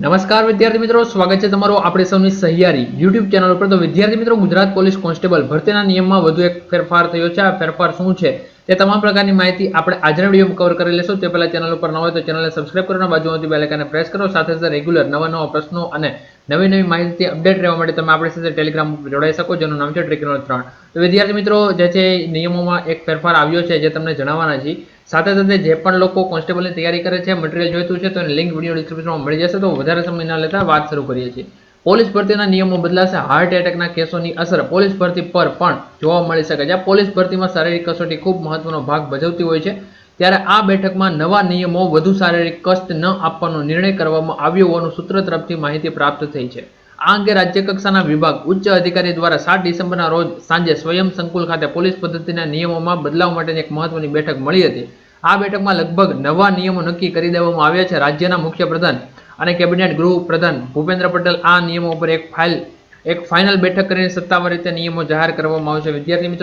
નમસ્કાર વિદ્યાર્થી મિત્રો, સ્વાગત છે તમારો આપણે સૌની સહિયારી યુટ્યુબ ચેનલ ઉપર. તો વિદ્યાર્થી મિત્રો, ગુજરાત પોલીસ કોન્સ્ટેબલ ભરતીના નિયમમાં વધુ એક ફેરફાર થયો છે. આ ફેરફાર શું છે? તે તમામ પ્રકારની માહિતી આપણે આજના વિડીયોમાં કવર કરી લેશું. તે પહેલાં ચેનલ ઉપર ન હોય તો ચેનલને સબસ્ક્રાઇબ કરો બાજુમાંથી બેલેકાને પ્રેસ કરો. સાથે સાથે રેગ્યુલર નવા નવા પ્રશ્નો અને નવી નવી માહિતી અપડેટ રહેવા માટે તમે આપણી સાથે ટેલિગ્રામ જોડાઈ શકો, જેનું નામ છે ટ્રેકિંગ ત્રણ. તો વિદ્યાર્થી મિત્રો, જે છે નિયમોમાં એક ફેરફાર આવ્યો છે, જે તમને જણાવવાના છે. સાથે સાથે જે પણ લોકો કોન્સ્ટેબલની તૈયારી કરે છે મટીરિયલ જોઈતું છે, તો એની લિંક વીડિયો ડિસ્ક્રિપ્શનમાં મળી જશે. તો વધારે સમય ન લેતા વાત શરૂ કરીએ છીએ. પોલીસ ભરતીના નિયમો બદલાશે હાર્ટ એટેકના કેસોની અસર પોલીસ ભરતી પર પણ જોવા મળી શકે છે. પોલીસ ભરતીમાં શારીરિક કસોટી ખૂબ મહત્વનો ભાગ ભજવતી હોય છે. ત્યારે આ બેઠકમાં નવા નિયમો વધુ શારીરિક કષ્ટ ન આપવાનો નિર્ણય કરવામાં આવ્યો હોવાનું સૂત્ર તરફથી માહિતી પ્રાપ્ત થઈ છે. આ અંગે રાજ્ય કક્ષાના વિભાગ ઉચ્ચ અધિકારી દ્વારા સાત ડિસેમ્બરના રોજ સાંજે સ્વયં સંકુલ ખાતે પોલીસ પદ્ધતિના નિયમોમાં બદલાવ માટેની એક મહત્વની બેઠક મળી હતી. આ બેઠકમાં લગભગ નવા નિયમો નક્કી કરી દેવામાં આવ્યા છે. રાજ્યના મુખ્ય પ્રધાન અને કેબિનેટ ગૃહ પ્રધાન ભૂપેન્દ્ર પટેલ આ નિયમો ઉપર એક ફાઇલ, એક ફાઇનલ બેઠક કરીને સત્તાવાર રીતે નિયમો જાહેર કરવામાં આવશે. વિદ્યાર્થી મિત્રો